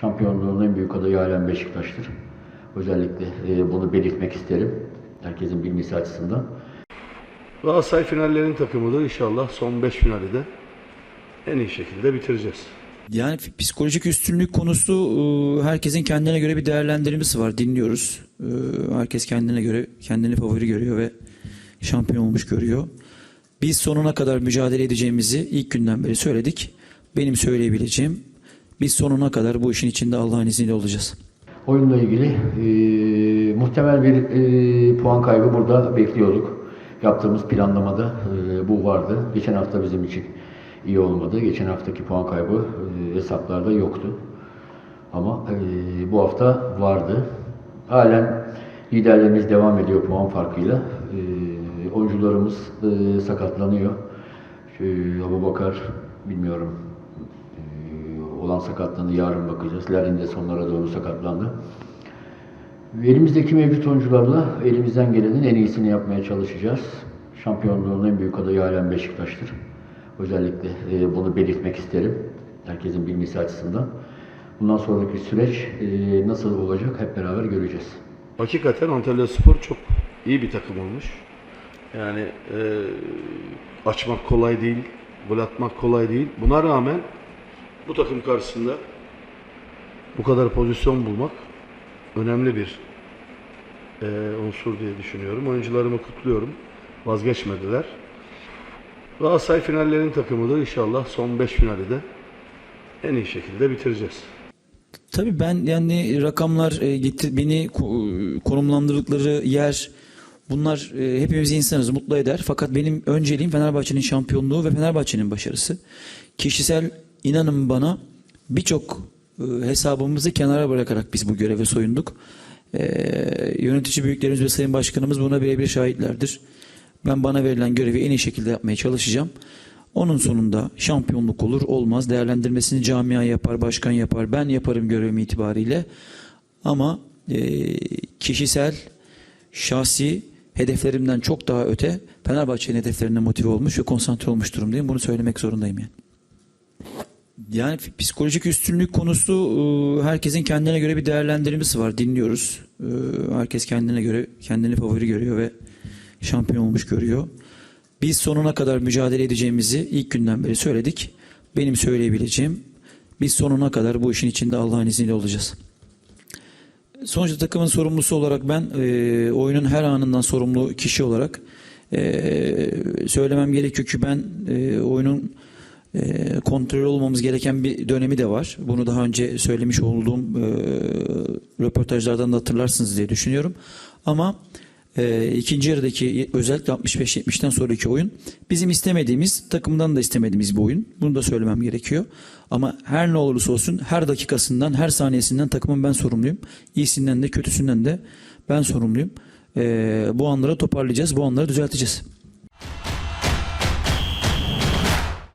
Şampiyonluğun en büyük adayı halen Beşiktaş'tır. Özellikle e, bunu belirtmek isterim. Herkesin bilmesi açısından. Galatasaray finallerin takımıdır. İnşallah son 5 finali de en iyi şekilde bitireceğiz. Yani psikolojik üstünlük konusu e, herkesin kendine göre bir değerlendirmesi var. Dinliyoruz. E, Herkes kendine göre kendini favori görüyor ve şampiyon olmuş görüyor. Biz sonuna kadar mücadele edeceğimizi ilk günden beri söyledik. Benim söyleyebileceğim biz sonuna kadar bu işin içinde Allah'ın izniyle olacağız. Oyunla ilgili e, muhtemel bir e, puan kaybı burada bekliyorduk. Yaptığımız planlamada e, bu vardı. Geçen hafta bizim için iyi olmadı. Geçen haftaki puan kaybı e, hesaplarda yoktu. Ama e, bu hafta vardı. Halen liderlerimiz devam ediyor puan farkıyla. E, oyuncularımız e, sakatlanıyor. Şu, Abu Bakar bilmiyorum olan sakatlığını yarın bakacağız. Larin de sonlara doğru sakatlandı. Elimizdeki mevcut oyuncularla elimizden gelenin en iyisini yapmaya çalışacağız. Şampiyonluğun en büyük adayı halen Beşiktaş'tır. Özellikle e, bunu belirtmek isterim. Herkesin bilmesi açısından. Bundan sonraki süreç e, nasıl olacak hep beraber göreceğiz. Hakikaten Antalya Spor çok iyi bir takım olmuş. Yani e, açmak kolay değil, gol atmak kolay değil. Buna rağmen bu takım karşısında bu kadar pozisyon bulmak önemli bir e, unsur diye düşünüyorum. Oyuncularımı kutluyorum. Vazgeçmediler. Galatasaray finallerin takımıdır. İnşallah son 5 finali de en iyi şekilde bitireceğiz. Tabii ben yani rakamlar e, gitti beni ko- konumlandırdıkları yer bunlar e, hepimiz insanız mutlu eder. Fakat benim önceliğim Fenerbahçe'nin şampiyonluğu ve Fenerbahçe'nin başarısı. Kişisel inanın bana birçok e, hesabımızı kenara bırakarak biz bu göreve soyunduk. E, yönetici büyüklerimiz ve sayın başkanımız buna birebir şahitlerdir. Ben bana verilen görevi en iyi şekilde yapmaya çalışacağım. Onun sonunda şampiyonluk olur olmaz değerlendirmesini camia yapar, başkan yapar, ben yaparım görevim itibariyle. Ama e, kişisel, şahsi hedeflerimden çok daha öte Fenerbahçe'nin hedeflerine motive olmuş ve konsantre olmuş durumdayım. Bunu söylemek zorundayım yani. Yani psikolojik üstünlük konusu e, herkesin kendine göre bir değerlendirmesi var. Dinliyoruz. E, Herkes kendine göre kendini favori görüyor ve şampiyon olmuş görüyor. Biz sonuna kadar mücadele edeceğimizi ilk günden beri söyledik. Benim söyleyebileceğim biz sonuna kadar bu işin içinde Allah'ın izniyle olacağız. Sonuçta takımın sorumlusu olarak ben e, oyunun her anından sorumlu kişi olarak e, söylemem gerekiyor ki ben e, oyunun e, kontrol olmamız gereken bir dönemi de var. Bunu daha önce söylemiş olduğum e, röportajlardan da hatırlarsınız diye düşünüyorum. Ama e, ikinci yarıdaki özellikle 65-70'ten sonraki oyun bizim istemediğimiz, takımdan da istemediğimiz bir oyun. Bunu da söylemem gerekiyor. Ama her ne olursa olsun her dakikasından, her saniyesinden takımın ben sorumluyum. İyisinden de kötüsünden de ben sorumluyum. E, bu anları toparlayacağız, bu anları düzelteceğiz.